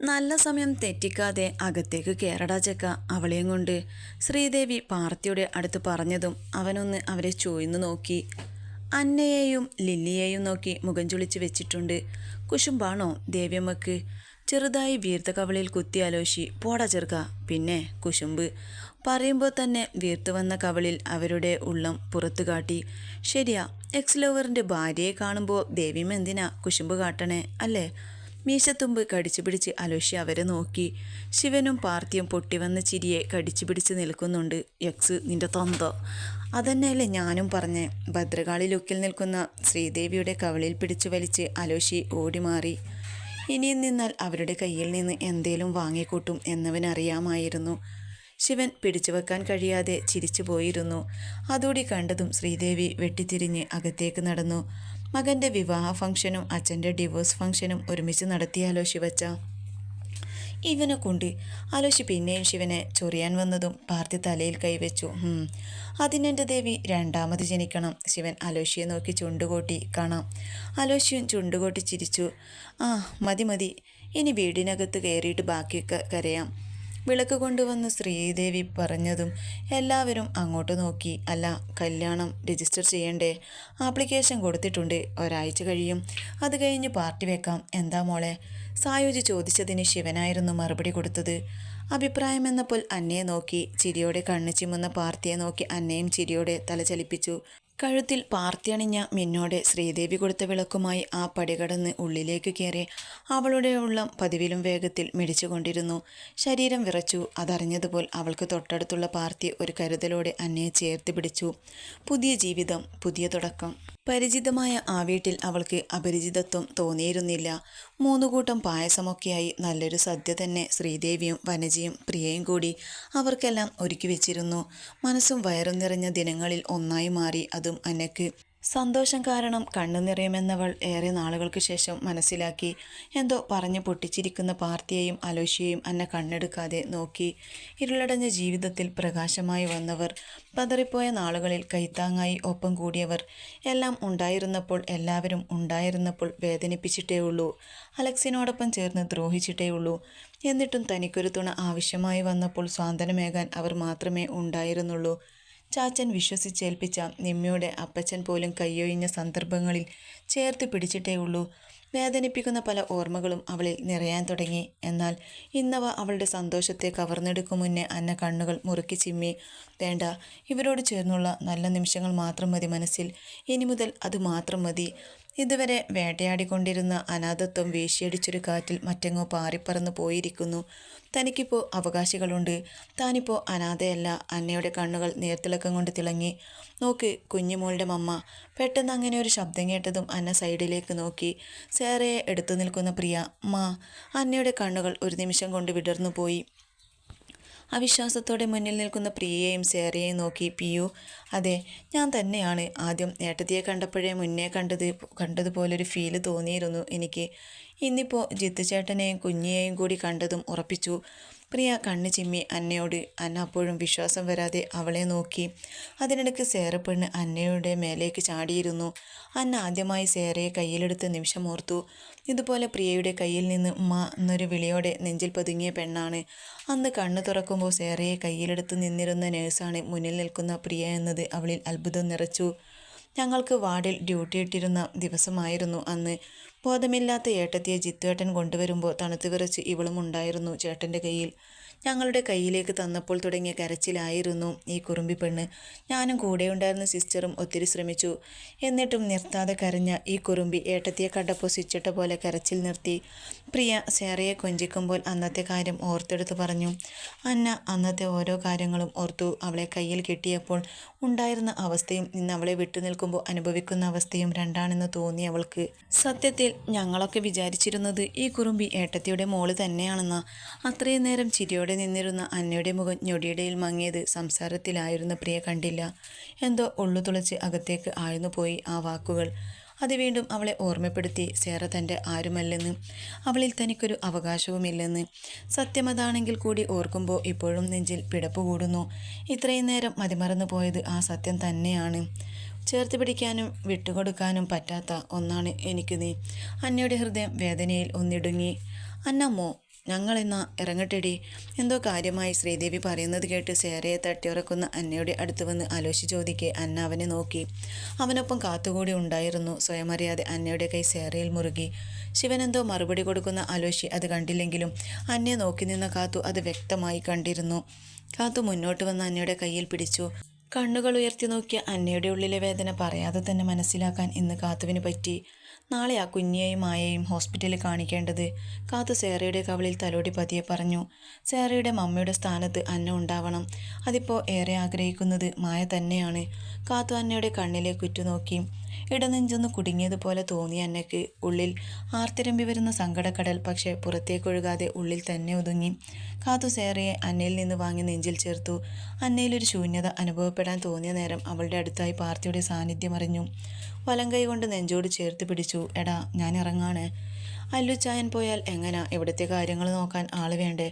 നല്ല സമയം തെറ്റിക്കാതെ അകത്തേക്ക് കയറടാ ചെക്ക. അവളെയും കൊണ്ട് ശ്രീദേവി പാർത്തിയുടെ അടുത്ത് പറഞ്ഞതും അവനൊന്ന് അവരെ ചോയ്ന്നു നോക്കി. അന്നയെയും ലില്ലിയെയും നോക്കി മുഖം ചുളിച്ച് വെച്ചിട്ടുണ്ട്. കുശുമ്പാണോ ദേവിയമ്മക്ക്? ചെറുതായി വീർത്ത കവളിൽ കുത്തി ആലോചി പോടാ ചെറുക്ക. പിന്നെ കുശുമ്പ് പറയുമ്പോൾ തന്നെ വീർത്തു വന്ന കവളിൽ അവരുടെ ഉള്ളം പുറത്തു കാട്ടി. ശരിയാ എക്സ് ലവറിന്റെ ഭാര്യയെ കാണുമ്പോൾ ദേവ്യമ്മ എന്തിനാ കുശുമ്പ് കാട്ടണേ? അല്ലേ? മീശത്തുമ്പ് കടിച്ചു പിടിച്ച് അലോഷി അവരെ നോക്കി. ശിവനും പാർത്തിയും പൊട്ടിവന്ന ചിരിയെ കടിച്ചു പിടിച്ച് നിൽക്കുന്നുണ്ട് യക്സ് നിന്റെ തന്ത. അതന്നെയല്ലേ ഞാനും പറഞ്ഞ്. ഭദ്രകാളി ലുക്കിൽ നിൽക്കുന്ന ശ്രീദേവിയുടെ കവളിൽ പിടിച്ചു വലിച്ച് അലോഷി ഓടിമാറി. ഇനിയും നിന്നാൽ അവരുടെ കയ്യിൽ നിന്ന് എന്തേലും വാങ്ങിക്കൂട്ടും എന്നവനറിയാമായിരുന്നു. ശിവൻ പിടിച്ചു വെക്കാൻ കഴിയാതെ ചിരിച്ചു പോയിരുന്നു. അതോടി കണ്ടതും ശ്രീദേവി വെട്ടിത്തിരിഞ്ഞ് അകത്തേക്ക് നടന്നു. മകന്റെ വിവാഹ ഫംഗ്ഷനും അച്ഛന്റെ ഡിവോഴ്സ് ഫംഗ്ഷനും ഒരുമിച്ച് നടത്തിയാലോ ശിവച്ച? ഇവനെ കൊണ്ട് ആലോചി പിന്നെയും ശിവനെ ചൊറിയാൻ വന്നതും പാർത്തി തലയിൽ കൈവച്ചു. അതിനെന്റെ ദേവി രണ്ടാമത് ജനിക്കണം. ശിവൻ അലോഷിയെ നോക്കി ചുണ്ടുകൂട്ടി കാണാം. അലോഷിയും ചുണ്ടുകൂട്ടി ചിരിച്ചു. ആ മതി മതി. ഇനി വീടിനകത്ത് കയറിയിട്ട് ബാക്കിയൊക്കെ കരയാം. വിളക്ക് കൊണ്ടുവന്ന് ശ്രീദേവി പറഞ്ഞതും എല്ലാവരും അങ്ങോട്ട് നോക്കി. അല്ല കല്യാണം രജിസ്റ്റർ ചെയ്യണ്ടേ? ആപ്ലിക്കേഷൻ കൊടുത്തിട്ടുണ്ട്. ഒരാഴ്ച കഴിയും. അത് കഴിഞ്ഞ് പാർട്ടി വെക്കാം. എന്താ മോളെ? സായുജി ചോദിച്ചതിന് ശിവനായിരുന്നു മറുപടി കൊടുത്തത്. അഭിപ്രായം എന്നപ്പോൾ അന്നയെ നോക്കി ചിരിയോടെ കണ്ണു ചിമ്മുന്ന പാർത്തിയെ നോക്കി അന്നയും ചിരിയോടെ തല ചലിപ്പിച്ചു. കഴുത്തിൽ പാർത്തിയണിഞ്ഞ മിന്നോടെ ശ്രീദേവി കൊടുത്ത വിളക്കുമായി ആ പടികടന്ന് ഉള്ളിലേക്ക് കയറി അവളുടെ ഉള്ളം പതിവിലും വേഗത്തിൽ മിടിച്ചുകൊണ്ടിരുന്നു. ശരീരം വിറച്ചു. അതറിഞ്ഞതുപോൽ അവൾക്ക് തൊട്ടടുത്തുള്ള പാർത്തി ഒരു കരുതലോടെ അന്നയെ ചേർത്ത് പിടിച്ചു. പുതിയ ജീവിതം പുതിയ തുടക്കം. പരിചിതമായ ആ വീട്ടിൽ അവൾക്ക് അപരിചിതത്വം തോന്നിയിരുന്നില്ല. മൂന്നുകൂട്ടം പായസമൊക്കെയായി നല്ലൊരു സദ്യ തന്നെ ശ്രീദേവിയും വനജയും പ്രിയയും കൂടി അവർക്കെല്ലാം ഒരുക്കി വെച്ചിരുന്നു. മനസ്സും വയറും നിറഞ്ഞ ദിനങ്ങളിൽ ഒന്നായി മാറി അതും അന്നയ്ക്ക് സന്തോഷം കാരണം കണ്ണു നിറയുമെന്നവൾ ഏറെ നാളുകൾക്ക് ശേഷം മനസ്സിലാക്കി. എന്തോ പറഞ്ഞു പൊട്ടിച്ചിരിക്കുന്ന പാർത്തിയെയും അലോഷിയെയും അന്ന കണ്ണെടുക്കാതെ നോക്കി. ഇരുളടഞ്ഞ ജീവിതത്തിൽ പ്രകാശമായി വന്നവർ പതറിപ്പോയ നാളുകളിൽ കൈത്താങ്ങായി ഒപ്പം കൂടിയവർ എല്ലാം ഉണ്ടായിരുന്നപ്പോൾ എല്ലാവരും ഉണ്ടായിരുന്നപ്പോൾ വേദനിപ്പിച്ചിട്ടേ ഉള്ളൂ അലക്സിനോടൊപ്പം ചേർന്ന് ദ്രോഹിച്ചിട്ടേ ഉള്ളൂ എന്നിട്ടും തനിക്കൊരു തുണ ആവശ്യമായി വന്നപ്പോൾ സ്വാതന്ത്ര്യമേകാൻ അവർ മാത്രമേ ഉണ്ടായിരുന്നുള്ളൂ. ചാച്ചൻ വിശ്വസിച്ചേൽപ്പിച്ച നിമ്മയുടെ അപ്പച്ചൻ പോലും കയ്യൊഴിഞ്ഞ സന്ദർഭങ്ങളിൽ ചേർത്ത് പിടിച്ചിട്ടേ ഉള്ളൂ. വേദനിപ്പിക്കുന്ന പല ഓർമ്മകളും അവളിൽ നിറയാൻ തുടങ്ങി. എന്നാൽ ഇന്നവ അവളുടെ സന്തോഷത്തെ കവർന്നെടുക്കും മുന്നേ അന്ന കണ്ണുകൾ മുറുക്കി ചിമ്മി വേണ്ട ഇവരോട് ചേർന്നുള്ള നല്ല നിമിഷങ്ങൾ മാത്രം മതി മനസ്സിൽ. ഇനി മുതൽ അത് മാത്രം മതി. ഇതുവരെ വേട്ടയാടിക്കൊണ്ടിരുന്ന അനാഥത്വം വീശിയടിച്ചൊരു കാറ്റിൽ മറ്റെങ്ങോ പാറിപ്പറന്നു പോയിരിക്കുന്നു. തനിക്കിപ്പോൾ അവകാശികളുണ്ട്. താനിപ്പോൾ അനാഥയല്ല. അന്നയുടെ കണ്ണുകൾ നേർത്തിളക്കം കൊണ്ട് തിളങ്ങി. നോക്ക് കുഞ്ഞുമോളുടെ മമ്മ. പെട്ടെന്ന് അങ്ങനെ ഒരു ശബ്ദം കേട്ടതും അന്ന സൈഡിലേക്ക് നോക്കി. സേറയെ എടുത്തു നിൽക്കുന്ന പ്രിയ മാ. അന്നയുടെ കണ്ണുകൾ ഒരു നിമിഷം കൊണ്ട് വിടർന്നു പോയി അവിശ്വാസത്തോടെ മുന്നിൽ നിൽക്കുന്ന പ്രിയയെയും സേറയെയും നോക്കി പിയു അതെ ഞാൻ തന്നെയാണ്. ആദ്യം ഏട്ടത്തിയെ കണ്ടപ്പോഴേ മുന്നേ കണ്ടത് കണ്ടതുപോലൊരു ഫീൽ തോന്നിയിരുന്നു എനിക്ക്. ഇന്നിപ്പോൾ ജിത്തുചേട്ടനെയും കുഞ്ഞിയെയും കൂടി കണ്ടതും ഉറപ്പിച്ചു. പ്രിയ കണ്ണ് ചിമ്മി അന്നയോട് അന്ന അപ്പോഴും വിശ്വാസം വരാതെ അവളെ നോക്കി. അതിനിടയ്ക്ക് സേറപ്പെണ്ണ് അന്നയുടെ മേലേക്ക് ചാടിയിരുന്നു. അന്ന ആദ്യമായി സേറയെ കയ്യിലെടുത്ത് നിമിഷമോർത്തു. ഇതുപോലെ പ്രിയയുടെ കയ്യിൽ നിന്ന് ഉമ്മ എന്നൊരു വിളിയോടെ നെഞ്ചിൽ പതുങ്ങിയ പെണ്ണാണ്. അന്ന് കണ്ണു തുറക്കുമ്പോൾ സേറയെ കയ്യിലെടുത്ത് നിന്നിരുന്ന നേഴ്സാണ് മുന്നിൽ നിൽക്കുന്ന പ്രിയ എന്നത് അവളിൽ അത്ഭുതം നിറച്ചു. ഞങ്ങൾക്ക് വാർഡിൽ ഡ്യൂട്ടി ഇട്ടിരുന്ന ദിവസമായിരുന്നു അന്ന്. ബോധമില്ലാത്ത ഏട്ടത്തിയെ ജിത്തുവേട്ടൻ കൊണ്ടുവരുമ്പോൾ തണുത്തു വിറച്ച് ഇവളും ഉണ്ടായിരുന്നു ചേട്ടന്റെ കയ്യിൽ. ഞങ്ങളുടെ കയ്യിലേക്ക് തന്നപ്പോൾ തുടങ്ങിയ കരച്ചിലായിരുന്നു ഈ കുറുമ്പി പെണ്ണ്. ഞാനും കൂടെ ഉണ്ടായിരുന്ന സിസ്റ്ററും ഒത്തിരി ശ്രമിച്ചു. എന്നിട്ടും നിർത്താതെ കരഞ്ഞ ഈ കുറുമ്പി ഏട്ടത്തിയെ കണ്ടപ്പോൾ സ്വിച്ചിട്ട പോലെ കരച്ചിൽ നിർത്തി. പ്രിയ സേറയെ കൊഞ്ചിക്കുമ്പോൾ അന്നത്തെ കാര്യം ഓർത്തെടുത്ത് പറഞ്ഞു. അന്ന അന്നത്തെ ഓരോ കാര്യങ്ങളും ഓർത്തു അവളെ കയ്യിൽ കിട്ടിയപ്പോൾ ഉണ്ടായിരുന്ന അവസ്ഥയും ഇന്ന് അവളെ വിട്ടുനിൽക്കുമ്പോൾ അനുഭവിക്കുന്ന അവസ്ഥയും രണ്ടാണെന്ന് തോന്നി അവൾക്ക്. സത്യത്തിൽ ഞങ്ങളൊക്കെ വിചാരിച്ചിരുന്നത് ഈ കുറുമ്പി ഏട്ടത്തിയുടെ മോൾ തന്നെയാണെന്ന്. അത്രയും നേരം ചിരിയോടെ നിന്നിരുന്ന അന്നയുടെ മുഖം ഞൊടിയിടയിൽ മങ്ങിയത് സംസാരത്തിലായിരുന്ന പ്രിയ കണ്ടില്ല. എന്തോ ഉള്ളു തുളച്ച് അകത്തേക്ക് ആഴ്ന്നു പോയി ആ വാക്കുകൾ. അത് വീണ്ടും അവളെ ഓർമ്മപ്പെടുത്തി സേറ തന്റെ ആരുമല്ലെന്ന്. അവളിൽ തനിക്കൊരു അവകാശവുമില്ലെന്ന്. സത്യമതാണെങ്കിൽ കൂടി ഓർക്കുമ്പോൾ ഇപ്പോഴും നെഞ്ചിൽ പിടപ്പ് കൂടുന്നു. ഇത്രയും നേരം മതിമറന്നു പോയത് ആ സത്യം തന്നെയാണ്. ചേർത്ത് പിടിക്കാനും വിട്ടുകൊടുക്കാനും പറ്റാത്ത ഒന്നാണ് എനിക്ക് നീ. അന്നയുടെ ഹൃദയം വേദനയിൽ ഒന്നിടുങ്ങി. അന്നമ്മോ ഞങ്ങളെന്നാ ഇറങ്ങട്ടെടി. എന്തോ കാര്യമായി ശ്രീദേവി പറയുന്നത് കേട്ട് സേരയെ തട്ടിയുറക്കുന്ന അന്നയുടെ അടുത്ത് വന്ന് ആലോചിച്ച് ചോദിക്കെ അന്ന അവനെ നോക്കി. അവനൊപ്പം കാത്തുകൂടി ഉണ്ടായിരുന്നു. സ്വയമറിയാതെ അന്നയുടെ കൈ സേരയിൽ മുറുകി. ശിവനെന്തോ മറുപടി കൊടുക്കുന്ന ആലോചി അത് കണ്ടില്ലെങ്കിലും അന്നയെ നോക്കി നിന്ന കാത്തു അത് വ്യക്തമായി കണ്ടിരുന്നു. കാത്തു മുന്നോട്ട് വന്ന് അന്നയുടെ കയ്യിൽ പിടിച്ചു. കണ്ണുകൾ ഉയർത്തി നോക്കിയ അന്നയുടെ ഉള്ളിലെ വേദന പറയാതെ തന്നെ മനസ്സിലാക്കാൻ ഇന്ന് കാത്തുവിന് പറ്റി. നാളെ ആ കുഞ്ഞിയെയും മായയും ഹോസ്പിറ്റലിൽ കാണിക്കേണ്ടത് കാത്തു സേറയുടെ കവളിൽ തലോടി പതിയെ പറഞ്ഞു സേറയുടെ മമ്മയുടെ സ്ഥാനത്ത് അന്ന ഉണ്ടാവണം. അതിപ്പോൾ ഏറെ ആഗ്രഹിക്കുന്നത് മായ തന്നെയാണ്. കാത്തു അന്നയുടെ കണ്ണിലേക്ക് ഉറ്റുനോക്കി ഇടനെഞ്ചൊന്ന് കുടുങ്ങിയതുപോലെ തോന്നി അന്നയ്ക്ക്. ഉള്ളിൽ ആർത്തിരമ്പി വരുന്ന സങ്കടക്കടൽ പക്ഷേ പുറത്തേക്കൊഴുകാതെ ഉള്ളിൽ തന്നെ ഒതുങ്ങി. കാത്തു സേറയെ അന്നയിൽ നിന്ന് വാങ്ങി നെഞ്ചിൽ ചേർത്തു. അന്നയിലൊരു ശൂന്യത അനുഭവപ്പെടാൻ തോന്നിയ നേരം അവളുടെ അടുത്തായി പാർത്തിയുടെ സാന്നിധ്യം അറിഞ്ഞു. വലം കൈ കൊണ്ട് നെഞ്ചോട് ചേർത്ത് പിടിച്ചു. എടാ ഞാൻ ഇറങ്ങാണ്. അല്ലുച്ചായൻ പോയാൽ എങ്ങനാ ഇവിടുത്തെ കാര്യങ്ങൾ നോക്കാൻ ആൾ വേണ്ടേ?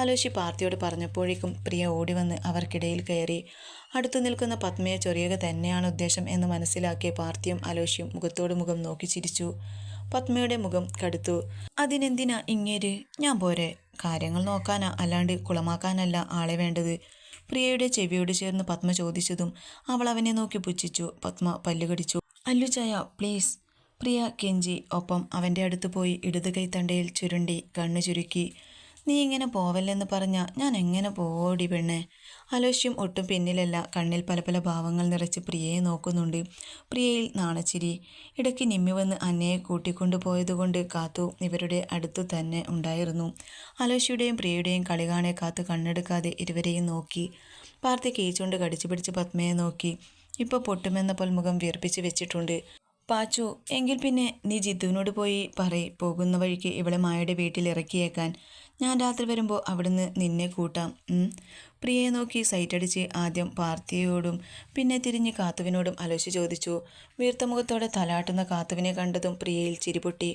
ആലോചി പാർത്തിയോട് പറഞ്ഞപ്പോഴേക്കും പ്രിയ ഓടി വന്ന് അവർക്കിടയിൽ കയറി. അടുത്തു നിൽക്കുന്ന പത്മയെ ചൊറിയുക തന്നെയാണ് ഉദ്ദേശം എന്ന് മനസ്സിലാക്കിയ പാർത്തിയും അലോഷിയും മുഖത്തോട് മുഖം നോക്കി ചിരിച്ചു. പത്മയുടെ മുഖം കടുത്തു. അതിനെന്തിനാ ഇങ്ങേര്? ഞാൻ പോരെ. കാര്യങ്ങൾ നോക്കാനാ അല്ലാണ്ട് കുളമാക്കാനല്ല ആളെ വേണ്ടത്. പ്രിയയുടെ ചെവിയോട് ചേർന്ന് പത്മ ചോദിച്ചതും അവൾ അവനെ നോക്കി പുച്ഛിച്ചു. പത്മ പല്ലുകടിച്ചു അല്ലു ചായ പ്ലീസ് പ്രിയ കെഞ്ചി ഒപ്പം അവന്റെ അടുത്ത് പോയി ഇടത് തണ്ടയിൽ ചുരുണ്ടി കണ്ണു ചുരുക്കി. നീ ഇങ്ങനെ പോവല്ലെന്ന് പറഞ്ഞ ഞാൻ എങ്ങനെ പോടി പെണ്ണെ? അലോഷ്യം ഒട്ടും പിന്നിലല്ല കണ്ണിൽ പല പല ഭാവങ്ങൾ നിറച്ച് പ്രിയയെ നോക്കുന്നുണ്ട്. പ്രിയയിൽ നാണച്ചിരി. ഇടയ്ക്ക് നിമ്മി വന്ന് അന്നയെ കൂട്ടിക്കൊണ്ടു പോയതുകൊണ്ട് കാത്തു ഇവരുടെ അടുത്തു തന്നെ ഉണ്ടായിരുന്നു. അലോഷ്യയുടെയും പ്രിയയുടെയും കളി കാണെ കാത്തു കണ്ണെടുക്കാതെ ഇരുവരെയും നോക്കി. പാർത്തി കീച്ചുകൊണ്ട് കടിച്ചു പിടിച്ച് പത്മയെ നോക്കി. ഇപ്പോൾ പൊട്ടുമെന്ന പൊൽമുഖം വീർപ്പിച്ച് വെച്ചിട്ടുണ്ട്. പാച്ചു എങ്കിൽ പിന്നെ നീ ജിത്തുവിനോട് പോയി പറയ് പോകുന്ന വഴിക്ക് ഇവളെ മായയുടെ വീട്ടിൽ ഇറക്കിയേക്കാൻ. ഞാൻ രാത്രി വരുമ്പോൾ അവിടുന്ന് നിന്നെ കൂട്ടാം. പ്രിയയെ നോക്കി സൈറ്റടിച്ച് ആദ്യം പാർത്തിയോടും പിന്നെ തിരിഞ്ഞ് കാത്തുവിനോടും അലോചിച്ച് ചോദിച്ചു. വീർത്തമുഖത്തോടെ തലാട്ടുന്ന കാത്തുവിനെ കണ്ടതും പ്രിയയിൽ ചിരിപൊട്ടി.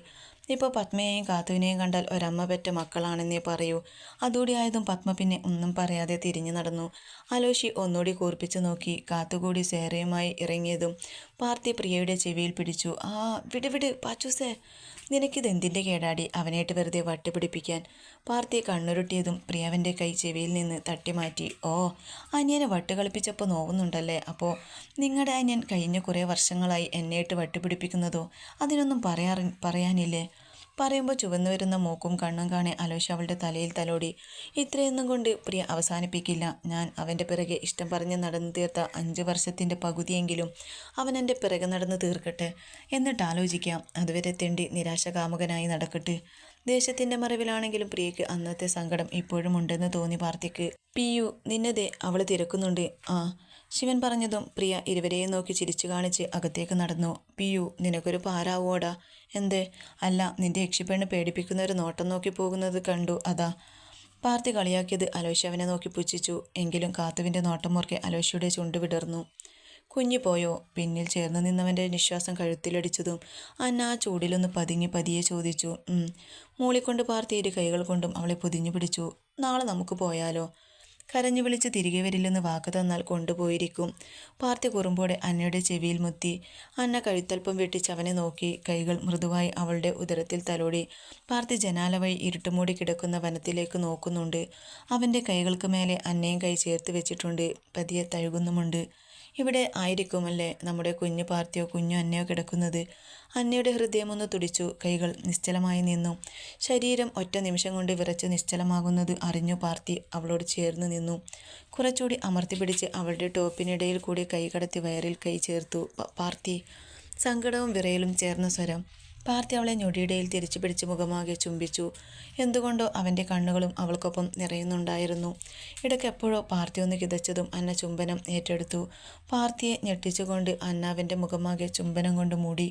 ഇപ്പോൾ പത്മയെയും കാത്തുവിനെയും കണ്ടാൽ ഒരമ്മ പെറ്റ മക്കളാണെന്നേ പറയൂ. അതുകൂടി ആയതും പത്മ പിന്നെ ഒന്നും പറയാതെ തിരിഞ്ഞു നടന്നു. അലോഷി ഒന്നുകൂടി കൂർപ്പിച്ചു നോക്കി കാത്തുകൂടി സേറയുമായി ഇറങ്ങിയതും പാർത്തി പ്രിയയുടെ ചെവിയിൽ പിടിച്ചു. ആ വിട് വിട് പാച്ചൂസേ. നിനക്കിതെന്തിന്റെ കേടാടി അവനായിട്ട് വെറുതെ വട്ടുപിടിപ്പിക്കാൻ? പാർത്തി കണ്ണുരുട്ടിയതും പ്രിയവന്റെ കൈ ചെവിയിൽ നിന്ന് തട്ടിമാറ്റി ഓ അനിയനെ വട്ട് കളിപ്പിച്ചപ്പോൾ നോവുന്നുണ്ടല്ലേ? അപ്പോൾ നിങ്ങളുടെ അനിയൻ കഴിഞ്ഞ കുറേ വർഷങ്ങളായി എന്നെയിട്ട് വട്ടുപിടിപ്പിക്കുന്നതോ? അതിനൊന്നും പറയാറി പറയാനില്ലേ? പറയുമ്പോൾ ചുവന്നു വരുന്ന മൂക്കും കണ്ണും കാണെ അലോഷ അവളുടെ തലയിൽ തലോടി. ഇത്രയൊന്നും കൊണ്ട് പ്രിയ അവസാനിപ്പിക്കില്ല. ഞാൻ അവന്റെ പിറകെ ഇഷ്ടം പറഞ്ഞ് നടന്നു തീർത്ത അഞ്ച് വർഷത്തിന്റെ പകുതിയെങ്കിലും അവൻ എന്റെ പിറകെ നടന്ന് തീർക്കട്ടെ. എന്നിട്ട് ആലോചിക്കാം. അതുവരെ തെണ്ടി നിരാശകാമുകനായി നടക്കട്ടെ. ദേശത്തിന്റെ മറവിലാണെങ്കിലും പ്രിയയ്ക്ക് അന്നത്തെ സങ്കടം ഇപ്പോഴും ഉണ്ടെന്ന് തോന്നി പാർത്തിക്ക് പിയു നിന്നതെ അവൾ തിരക്കുന്നുണ്ട്. ആ ശിവൻ പറഞ്ഞതും പ്രിയ ഇരുവരെയും നോക്കി ചിരിച്ചു കാണിച്ച് അകത്തേക്ക് നടന്നു. പിയു നിനക്കൊരു പാരാവോടാ. എന്തേ? അല്ല നിന്റെ യക്ഷിപ്പെണ്ണ് പേടിപ്പിക്കുന്ന ഒരു നോട്ടം നോക്കി പോകുന്നത് കണ്ടു. അതാ. പാർത്തി കളിയാക്കിയത് അലോഷ്യ അവനെ നോക്കി പുച്ഛിച്ചു. എങ്കിലും കാത്തുവിന്റെ നോട്ടം മുറുക്കെ അലോഷ്യയുടെ ചുണ്ട് വിടർന്നു. കുഞ്ഞു പോയോ? പിന്നിൽ ചേർന്ന് നിന്നവന്റെ നിശ്വാസം കഴുത്തിലടിച്ചതും അന്ന ആ ചൂടിലൊന്ന് പതുങ്ങി പതിയെ ചോദിച്ചു. മൂളിക്കൊണ്ട് പാർത്തി ഇരു കൈകൾ കൊണ്ടും അവളെ പൊതിഞ്ഞു പിടിച്ചു. നാളെ നമുക്ക് പോയാലോ? കരഞ്ഞു വിളിച്ച് തിരികെ വരില്ലെന്ന് വാക്ക് തന്നാൽ കൊണ്ടുപോയിരിക്കും പാർത്തി കുറുമ്പോടെ അന്നയുടെ ചെവിയിൽ മുത്തി. അന്ന കഴുത്തൽപ്പം വെട്ടിച്ച് അവനെ നോക്കി. കൈകൾ മൃദുവായി അവളുടെ ഉദരത്തിൽ തലോടി. പാർത്തി ജനാല വഴി ഇരുട്ടുമൂടി കിടക്കുന്ന വനത്തിലേക്ക് നോക്കുന്നുണ്ട്. അവന്റെ കൈകൾക്ക് മേലെ അന്നയും കൈ ചേർത്ത് വെച്ചിട്ടുണ്ട്. പതിയെ തഴുകുന്നുമുണ്ട്. ഇവിടെ ആയിരിക്കുമല്ലേ നമ്മുടെ കുഞ്ഞു പാർത്തിയോ കുഞ്ഞു അന്നയോ കിടക്കുന്നത്? അന്നയുടെ ഹൃദയമൊന്ന് തുടിച്ചു കൈകൾ നിശ്ചലമായി നിന്നു. ശരീരം ഒറ്റ നിമിഷം കൊണ്ട് വിറച്ച് നിശ്ചലമാകുന്നത് അറിഞ്ഞു പാർത്തി അവളോട് ചേർന്ന് നിന്നു. കുറച്ചുകൂടി അമർത്തി പിടിച്ച് അവളുടെ ടോപ്പിനിടയിൽ കൂടി കൈ കടത്തി വയറിൽ കൈ ചേർത്തു. "പ- പാർത്തി സങ്കടവും വിറയലും ചേർന്ന സ്വരം. പാർത്തി അവളെ ഞൊടിയിടയിൽ തിരിച്ചു പിടിച്ച് മുഖമാകെ ചുംബിച്ചു. എന്തുകൊണ്ടോ അവന്റെ കണ്ണുകളും അവൾക്കൊപ്പം നിറയുന്നുണ്ടായിരുന്നു. ഇടയ്ക്ക് എപ്പോഴോ പാർത്തി ഒന്ന് കിതച്ചതും അന്ന ചുംബനം ഏറ്റെടുത്തു. പാർത്തിയെ ഞെട്ടിച്ചുകൊണ്ട് അന്ന അവന്റെ മുഖമാകെ ചുംബനം കൊണ്ട് മൂടി.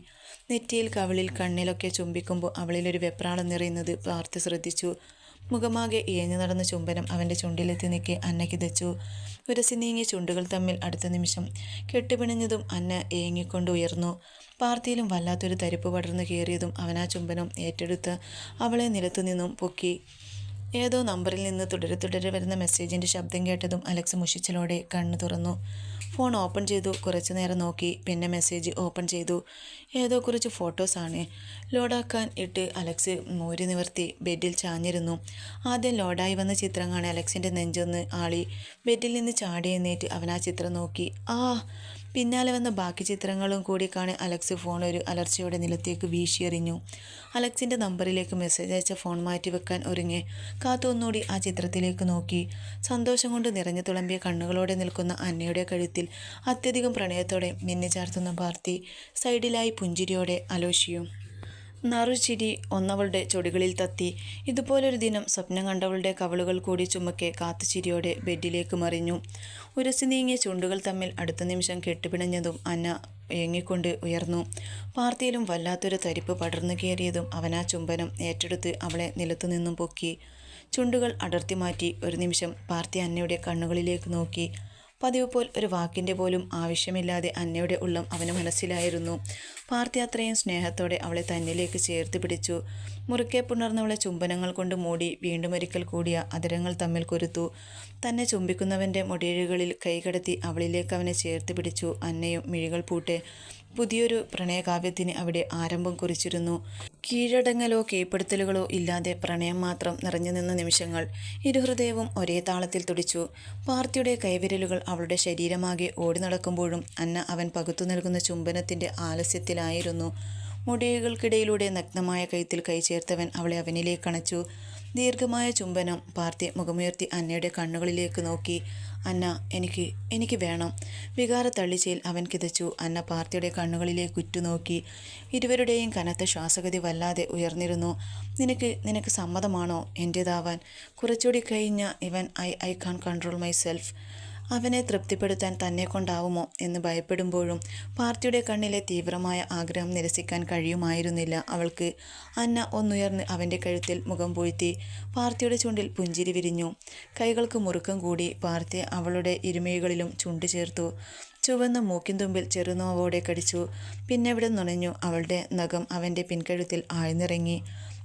നെറ്റിയിൽ കവിളിൽ കണ്ണിലൊക്കെ ചുംബിക്കുമ്പോൾ അവളിലൊരു വെപ്രാളം നിറയുന്നത് പാർത്തി ശ്രദ്ധിച്ചു. മുഖമാകെ ഇഴഞ്ഞു നടന്ന ചുംബനം അവന്റെ ചുണ്ടിലെത്തി നിൽക്കെ അന്നയ്ക്ക് ദച്ചു ഉരസി നീങ്ങിയ ചുണ്ടുകൾ തമ്മിൽ അടുത്ത നിമിഷം കെട്ടുപിണഞ്ഞതും അന്ന ഏങ്ങിക്കൊണ്ട് ഉയർന്നു. പാർത്തിയിലും വല്ലാത്തൊരു തരിപ്പ് പടർന്നു കയറിയതും അവനാ ചുംബനം ഏറ്റെടുത്ത് അവളെ നിലത്തുനിന്നും പൊക്കി ഏതോ നമ്പറിൽ നിന്ന് തുടരെ തുടരെ വരുന്ന മെസ്സേജിന്റെ ശബ്ദം കേട്ടതും അലക്സ് മുഷിച്ചലോടെ കണ്ണു തുറന്നു. ഫോൺ ഓപ്പൺ ചെയ്തു കുറച്ചു നേരം നോക്കി പിന്നെ മെസ്സേജ് ഓപ്പൺ ചെയ്തു. ഏതോ കുറച്ച് ഫോട്ടോസാണ് ലോഡാക്കാൻ ഇട്ട് അലക്സ് മൂരി നിവർത്തി ബെഡിൽ ചാഞ്ഞിരുന്നു. ആദ്യം ലോഡായി വന്ന ചിത്രം കാണി അലക്സിന്റെ നെഞ്ചൊന്ന് ആളി. ബെഡിൽ നിന്ന് ചാടി എഴുന്നേറ്റ് അവൻ ആ ചിത്രം നോക്കി. ആ പിന്നാലെ വന്ന ബാക്കി ചിത്രങ്ങളും കൂടി കാണി അലക്സ് ഫോൺ ഒരു അലർച്ചയോടെ നിലത്തേക്ക് വീശിയെറിഞ്ഞു അലക്സിന്റെ നമ്പറിലേക്ക് മെസ്സേജ് അയച്ച ഫോൺ മാറ്റി വെക്കാൻ ഒരുങ്ങി. കാത്തു ഒന്നുകൂടി ആ ചിത്രത്തിലേക്ക് നോക്കി. സന്തോഷം കൊണ്ട് നിറഞ്ഞു തുളമ്പിയ കണ്ണുകളോടെ നിൽക്കുന്ന അന്നയുടെ കഴുത്തിൽ അത്യധികം പ്രണയത്തോടെ മിന്നി ചാർത്തുന്ന പാർത്തി സൈഡിലായി പുഞ്ചിരിയോടെ അലോഷിയും നറുചിരി ഒന്നവളുടെ ചൊടികളിൽ തത്തി. ഇതുപോലൊരു ദിനം സ്വപ്നം കണ്ടവളുടെ കവളുകൾ കൂടി ചുമക്കെ കാത്തുചിരിയോടെ ബെഡിലേക്ക് മറിഞ്ഞു. ഉരസി നീങ്ങിയ ചുണ്ടുകൾ തമ്മിൽ അടുത്ത നിമിഷം കെട്ടുപിണഞ്ഞതും അന്ന ഏങ്ങിക്കൊണ്ട് ഉയർന്നു. പാർത്തിയിലും വല്ലാത്തൊരു തരിപ്പ് പടർന്നു കയറിയതും അവനാ ചുംബനം ഏറ്റെടുത്ത് അവളെ നിലത്തു നിന്നും പൊക്കി. ചുണ്ടുകൾ അടർത്തി മാറ്റി ഒരു നിമിഷം പാർത്തി അന്നയുടെ കണ്ണുകളിലേക്ക് നോക്കി. പതിവ് പോൽ ഒരു വാക്കിന്റെ പോലും ആവശ്യമില്ലാതെ അന്നയുടെ ഉള്ളം അവന് മനസ്സിലായിരുന്നു. പാർത്തി അത്രയും സ്നേഹത്തോടെ അവളെ തന്നിലേക്ക് ചേർത്ത് പിടിച്ചു. മുറുക്കെ പുണർന്നവളെ ചുംബനങ്ങൾ കൊണ്ട് മൂടി വീണ്ടും ഒരിക്കൽ കൂടിയ അതിരങ്ങൾ തമ്മിൽ കൊരുത്തു. തന്നെ ചുംബിക്കുന്നവന്റെ മുടിയഴുകളിൽ കൈകടത്തി അവളിലേക്ക് അവനെ ചേർത്ത് പിടിച്ചു. അന്നയും മിഴികൾ പൂട്ടെ. പുതിയൊരു പ്രണയകാവ്യത്തിന് അവിടെ ആരംഭം കുറിച്ചിരുന്നു. കീഴടങ്ങലോ കീഴ്പ്പെടുത്തലുകളോ ഇല്ലാതെ പ്രണയം മാത്രം നിറഞ്ഞു നിന്ന നിമിഷങ്ങൾ ഇരുഹൃദയവും ഒരേ താളത്തിൽ തുടിച്ചു. പാർത്തിയുടെ കൈവിരലുകൾ അവളുടെ ശരീരമാകെ ഓടി നടക്കുമ്പോഴും അന്ന അവൻ പകുത്തു നൽകുന്ന ചുംബനത്തിന്റെ ആലസ്യത്തിലായിരുന്നു. മുടികൾക്കിടയിലൂടെ നഗ്നമായ കൈത്തിൽ കൈ ചേർത്തവൻ അവളെ അവനിലേക്ക് അണച്ചു. ദീർഘമായ ചുംബനം പാർത്തി മുഖമുയർത്തി അന്നയുടെ കണ്ണുകളിലേക്ക് നോക്കി അന്ന എനിക്ക് എനിക്ക് വേണം. വികാര തള്ളിച്ചയിൽ അവൻ കിതച്ചു. അന്ന പാർത്തിയുടെ കണ്ണുകളിലേക്ക് ഉറ്റുനോക്കി ഇരുവരുടെയും കനത്ത ശ്വാസഗതി വല്ലാതെ ഉയർന്നിരുന്നു. നിനക്ക് നിനക്ക് സമ്മതമാണോ? എന്റേതാവാൻ കുറച്ചുകൂടി കഴിഞ്ഞ ഇവൻ I I can control myself അവനെ തൃപ്തിപ്പെടുത്താൻ തന്നെ കൊണ്ടാവുമോ എന്ന് ഭയപ്പെടുമ്പോഴും പാർത്ഥിയുടെ കണ്ണിലെ തീവ്രമായ ആഗ്രഹം നിരസിക്കാൻ കഴിയുമായിരുന്നില്ല. അവൾക്ക് അന്ന ഒന്നുയർന്ന് അവന്റെ കഴുത്തിൽ മുഖം പൂഴ്ത്തി പാർത്ഥിയുടെ ചുണ്ടിൽ പുഞ്ചിരി വിരിഞ്ഞു. കൈകൾക്ക് മുറുക്കം കൂടി പാർത്ഥി അവളുടെ ഇരുമയുകളിലും ചുണ്ടു ചേർത്തു. ചുവന്ന മൂക്കിന് തുമ്പിൽ ചെറുനോവോടെ കടിച്ചു. പിന്നെവിടെ നുണഞ്ഞു അവളുടെ നഖം അവന്റെ പിൻകഴുത്തിൽ ആഴ്ന്നിറങ്ങി.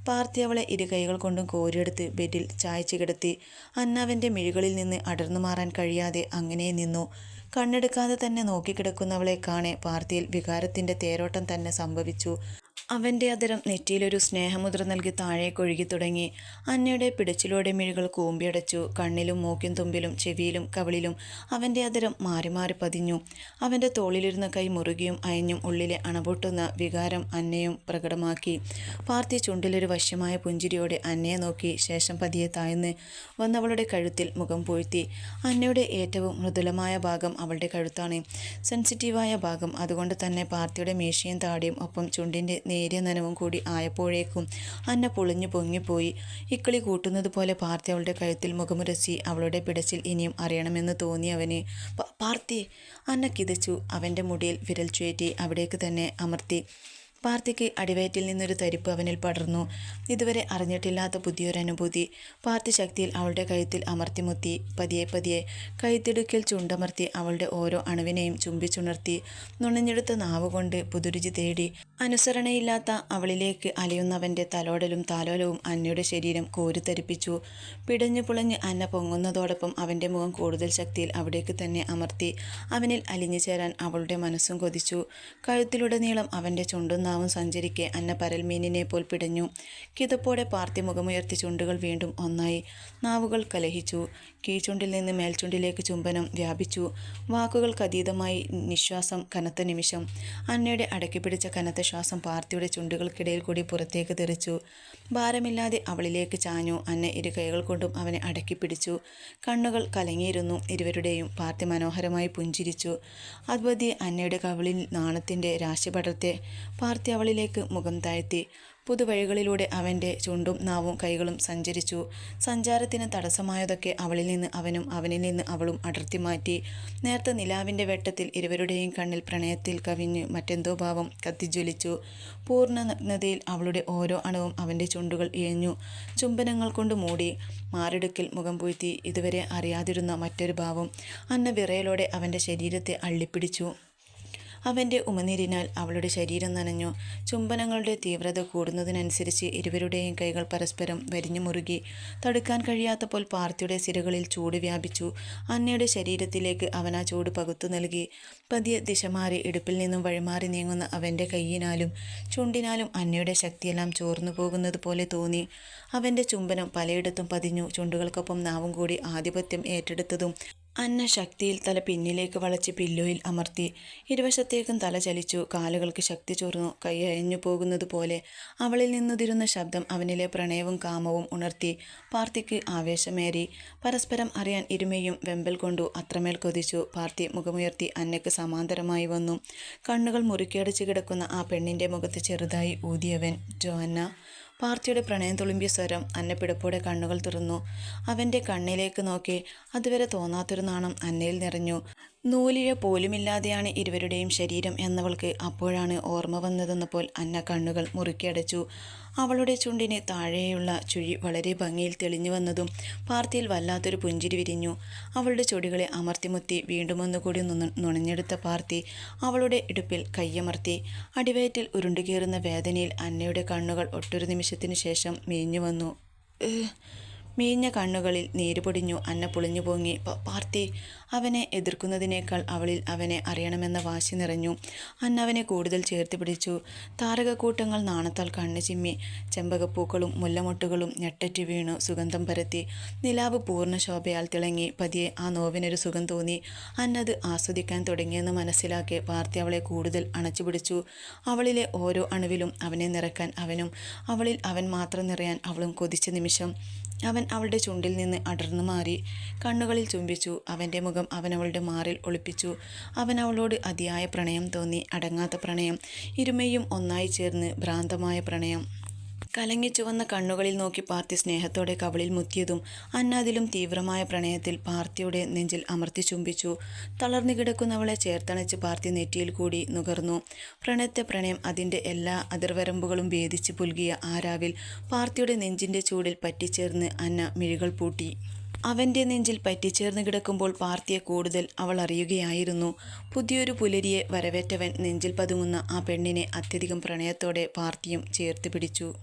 പാർത്തി അവളെ ഇരു കൈകൾ കൊണ്ടും കോരിയെടുത്ത് ബെഡിൽ ചായച്ചു കിടത്തി. അന്നാവിന്റെ മിഴികളിൽ നിന്ന് അടർന്നു മാറാൻ കഴിയാതെ അങ്ങനെ നിന്നു. കണ്ണെടുക്കാതെ തന്നെ നോക്കിക്കിടക്കുന്നവളെ കാണെ പാർത്തിയിൽ വികാരത്തിന്റെ തേരോട്ടം തന്നെ സംഭവിച്ചു. അവന്റെ അതിരം നെറ്റിയിലൊരു സ്നേഹമുദ്ര നൽകി താഴേക്ക് ഒഴുകി തുടങ്ങി. അന്നയുടെ പിടച്ചിലോടെ മിഴികൾ കൂമ്പിയടച്ചു. കണ്ണിലും മൂക്കും തുമ്പിലും ചെവിയിലും കവളിലും അവന്റെ അതിരം മാറി മാറി പതിഞ്ഞു. അവന്റെ തോളിലിരുന്ന കൈ മുറുകിയും അയഞ്ഞും ഉള്ളിലെ അണപൊട്ടുന്ന വികാരം അന്നയും പ്രകടമാക്കി. പാർത്തി ചുണ്ടിലൊരു വശ്യമായ പുഞ്ചിരിയോടെ അന്നയെ നോക്കി ശേഷം പതിയെ താഴ്ന്ന് വന്നവളുടെ കഴുത്തിൽ മുഖം പൂഴ്ത്തി. അന്നയുടെ ഏറ്റവും മൃദുലമായ ഭാഗം അവളുടെ കഴുത്താണ്. സെൻസിറ്റീവായ ഭാഗം. അതുകൊണ്ട് തന്നെ പാർത്തിയുടെ മീശയും താടിയും ഒപ്പം ചുണ്ടിന്റെ നേരിയ നനവും കൂടി ആയപ്പോഴേക്കും അന്ന പൊളിഞ്ഞു പൊങ്ങിപ്പോയി. ഇക്കിളി കൂട്ടുന്നത് പോലെ പാർത്തി അവളുടെ കഴുത്തിൽ മുഖമുരസി അവളുടെ പിടച്ചിൽ ഇനിയും അറിയണമെന്ന് തോന്നി അവന്. "പ- പാർത്തി! അന്ന കിതച്ചു അവന്റെ മുടിയിൽ വിരൽ ചുയറ്റി അവിടേക്ക് തന്നെ അമർത്തി. പാർത്തിക്ക് അടിവയറ്റിൽ നിന്നൊരു തരിപ്പ് അവനിൽ പടർന്നു. ഇതുവരെ അറിഞ്ഞിട്ടില്ലാത്ത പുതിയൊരനുഭൂതി. പാർത്തി ശക്തിയിൽ അവളുടെ കഴുത്തിൽ അമർത്തിമുത്തി പതിയെ പതിയെ കൈത്തിടുക്കിൽ ചുണ്ടമർത്തി അവളുടെ ഓരോ അണുവിനെയും ചുംബിച്ചുണർത്തി നുണഞ്ഞെടുത്ത നാവുകൊണ്ട് പുതുരുചി തേടി. അനുസരണയില്ലാത്ത അവളിലേക്ക് അലയുന്നവന്റെ തലോടലും താലോലവും അന്നയുടെ ശരീരം കോരിത്തരിപ്പിച്ചു. പിടഞ്ഞു പുളഞ്ഞ് അന്ന പൊങ്ങുന്നതോടൊപ്പം അവന്റെ മുഖം കൂടുതൽ ശക്തിയിൽ അവിടേക്ക് തന്നെ അമർത്തി. അവനിൽ അലിഞ്ഞു ചേരാൻ അവളുടെ മനസ്സും കൊതിച്ചു. കഴുത്തിലുടനീളം അവന്റെ ചുണ്ടും നാവും സഞ്ചരിക്കെ അന്ന പരൽമീനിനെ പോൽ പിടഞ്ഞു. കിതപ്പോടെ പാർത്തി മുഖമുയർത്തി ചുണ്ടുകൾ വീണ്ടും ഒന്നായി. നാവുകൾ കലഹിച്ചു. കീഴ്ചുണ്ടിൽ നിന്ന് മേൽചുണ്ടിലേക്ക് ചുംബനം വ്യാപിച്ചു. വാക്കുകൾക്കതീതമായി നിശ്വാസം കനത്ത നിമിഷം. അന്നയുടെ അടക്കിപ്പിടിച്ച കനത്ത ശ്വാസം പാർത്തിയുടെ ചുണ്ടുകൾക്കിടയിൽ കൂടി പുറത്തേക്ക് തെറിച്ചു. ഭാരമില്ലാതെ അവളിലേക്ക് ചാഞ്ഞു. അന്ന ഇരു കൈകൾ കൊണ്ടും അവനെ അടക്കി പിടിച്ചു. കണ്ണുകൾ കലങ്ങിയിരുന്നു. ഇരുവരുടെയും പാർത്തി മനോഹരമായി പുഞ്ചിരിച്ചു. അദ്വതി അന്നയുടെ കവിളിൽ നാണത്തിന്റെ രാശിപടത്തെ പാർത്തി അവളിലേക്ക് മുഖം താഴ്ത്തി. പുതുവഴികളിലൂടെ അവന്റെ ചുണ്ടും നാവും കൈകളും സഞ്ചരിച്ചു. സഞ്ചാരത്തിന് തടസ്സമായതൊക്കെ അവളിൽ നിന്ന് അവനും അവനിൽ നിന്ന് അവളും അടർത്തി മാറ്റി. നേർത്ത നിലാവിന്റെ വെട്ടത്തിൽ ഇരുവരുടെയും കണ്ണിൽ പ്രണയത്തിൽ കവിഞ്ഞ് മറ്റെന്തോ ഭാവം കത്തിജ്വലിച്ചു. പൂർണ നഗ്നതയിൽ അവളുടെ ഓരോ അണവും അവന്റെ ചുണ്ടുകൾ ഇഴഞ്ഞു. ചുംബനങ്ങൾ കൊണ്ട് മൂടി മാറിടുക്കിൽ മുഖം പൂഴ്ത്തി ഇതുവരെ അറിയാതിരുന്ന മറ്റൊരു ഭാവം അന്ന വിറയലോടെ അവന്റെ ശരീരത്തെ അള്ളിപ്പിടിച്ചു. അവന്റെ ഉമനീരിനാൽ അവളുടെ ശരീരം നനഞ്ഞു. ചുംബനങ്ങളുടെ തീവ്രത കൂടുന്നതിനനുസരിച്ച് ഇരുവരുടെയും കൈകൾ പരസ്പരം വരിഞ്ഞു മുറുകി. തടുക്കാൻ കഴിയാത്തപ്പോൾ പാർത്തിയുടെ സിരകളിൽ ചൂട് വ്യാപിച്ചു. അന്നയുടെ ശരീരത്തിലേക്ക് അവൻ ആ ചൂട് പകുത്തു നൽകി. പതിയെ ദിശ മാറി ഇടുപ്പിൽ നിന്നും വഴിമാറി നീങ്ങുന്ന അവന്റെ കൈയിനാലും ചുണ്ടിനാലും അന്നയുടെ ശക്തിയെല്ലാം ചോർന്നു പോകുന്നത് പോലെ തോന്നി. അവന്റെ ചുംബനം പലയിടത്തും പതിഞ്ഞു. ചുണ്ടുകൾക്കൊപ്പം നാവും കൂടി ആധിപത്യം ഏറ്റെടുത്തതും അന്ന ശക്തിയിൽ തല പിന്നിലേക്ക് വളച്ച് പില്ലോയിൽ അമർത്തി. ഇരുവശത്തേക്കും തല ചലിച്ചു. കാലുകൾക്ക് ശക്തി ചോർന്നു. കൈ പോകുന്നത് പോലെ അവളിൽ നിന്നുതിരുന്ന ശബ്ദം അവനിലെ പ്രണയവും കാമവും ഉണർത്തി പാർത്തിക്ക് ആവേശമേറി. പരസ്പരം അറിയാൻ ഇരുമയും വെമ്പൽ കൊണ്ടു അത്രമേൽ കൊതിച്ചു. പാർത്തി മുഖമുയർത്തി അന്നയ്ക്ക് സമാന്തരമായി വന്നു. കണ്ണുകൾ മുറുക്കിയടച്ച് കിടക്കുന്ന ആ പെണ്ണിന്റെ മുഖത്ത് ചെറുതായി ഊതിയവൻ ജോന്ന പാർത്തിയുടെ പ്രണയം തുളുമ്പിയ സ്വരം അന്നപ്പിടപ്പോടെ കണ്ണുകൾ തുറന്നു. അവന്റെ കണ്ണിലേക്ക് നോക്കി അതുവരെ തോന്നാത്തൊരു നാണം അന്നയിൽ നിറഞ്ഞു. നൂലിഴ പോലുമില്ലാതെയാണ് ഇരുവരുടെയും ശരീരം എന്നവൾക്ക് അപ്പോഴാണ് ഓർമ്മ വന്നതെന്നപ്പോൾ അന്ന കണ്ണുകൾ മുറുക്കിയടച്ചു. അവളുടെ ചുണ്ടിന് താഴെയുള്ള ചുഴി വളരെ ഭംഗിയിൽ തെളിഞ്ഞു വന്നതും പാർത്തിയിൽ വല്ലാത്തൊരു പുഞ്ചിരി വിരിഞ്ഞു. അവളുടെ ചൊടികളെ അമർത്തിമുത്തി വീണ്ടും ഒന്നുകൂടി നുണ- നുണഞ്ഞെടുത്ത പാർത്തി അവളുടെ ഇടുപ്പിൽ കയ്യമർത്തി. അടിവയറ്റിൽ ഉരുണ്ടുകയറുന്ന വേദനയിൽ അന്നയുടെ കണ്ണുകൾ ഒട്ടൊരു നിമിഷത്തിനു ശേഷം മേഞ്ഞു വന്നു. മീഞ്ഞ കണ്ണുകളിൽ നീര് പൊടിഞ്ഞു അന്ന പൊളിഞ്ഞു പൊങ്ങി. പാർത്തി അവനെ എതിർക്കുന്നതിനേക്കാൾ അവളിൽ അവനെ അറിയണമെന്ന വാശി നിറഞ്ഞു. അന്നവനെ കൂടുതൽ ചേർത്ത് പിടിച്ചു. താരകക്കൂട്ടങ്ങൾ നാണത്താൽ കണ്ണു ചിമ്മി. ചെമ്പകപ്പൂക്കളും മുല്ലമൊട്ടുകളും ഞെട്ടറ്റു വീണു സുഗന്ധം പരത്തി. നിലാവ് പൂർണ ശോഭയാൽ തിളങ്ങി. പതിയെ ആ നോവിനൊരു സുഖം തോന്നി. അന്നത് ആസ്വദിക്കാൻ തുടങ്ങിയെന്ന് മനസ്സിലാക്കി പാർത്തി അവളെ കൂടുതൽ അണച്ചുപിടിച്ചു അവളിലെ ഓരോ അണുവിലും അവനെ നിറക്കാൻ അവനും അവളിൽ അവൻ മാത്രം നിറയാൻ അവളും കൊതിച്ച നിമിഷം അവൻ അവളുടെ ചുണ്ടിൽ നിന്ന് അടർന്നു മാറി. കണ്ണുകളിൽ ചുംബിച്ചു. അവന്റെ മുഖം അവൻ അവളുടെ മാറിൽ ഒളിപ്പിച്ചു. അവൻ അവളോട് അതിയായ പ്രണയം തോന്നി അടങ്ങാത്ത പ്രണയം. ഇരുമയും ഒന്നായി ചേർന്ന് ഭ്രാന്തമായ പ്രണയം. കലങ്ങി ചുവന്ന കണ്ണുകളിൽ നോക്കി പാർത്തി സ്നേഹത്തോടെ കവളിൽ മുത്തിയതും അന്നാതിലും തീവ്രമായ പ്രണയത്തിൽ പാർത്തിയുടെ നെഞ്ചിൽ അമർത്തി ചുംബിച്ചു. തളർന്നു കിടക്കുന്നവളെ ചേർത്തണച്ച് പാർത്തി നെറ്റിയിൽ കൂടി നുകർന്നു. പ്രണയത്തെ പ്രണയം അതിന്റെ എല്ലാ അതിർവരമ്പുകളും ഭേദിച്ച് പുൽകിയ ആരാവിൽ രാവിൽ പാർത്തിയുടെ നെഞ്ചിന്റെ ചൂടിൽ പറ്റിച്ചേർന്ന് അന്ന മിഴികൾ പൂട്ടി. അവന്റെ നെഞ്ചിൽ പറ്റിച്ചേർന്ന് കിടക്കുമ്പോൾ പാർത്തിയെ കൂടുതൽ അവൾ അറിയുകയായിരുന്നു. പുതിയൊരു പുലരിയെ വരവേറ്റവൻ നെഞ്ചിൽ പതുങ്ങുന്ന ആ പെണ്ണിനെ അത്യധികം പ്രണയത്തോടെ പാർത്തിയും ചേർത്ത് പിടിച്ചു.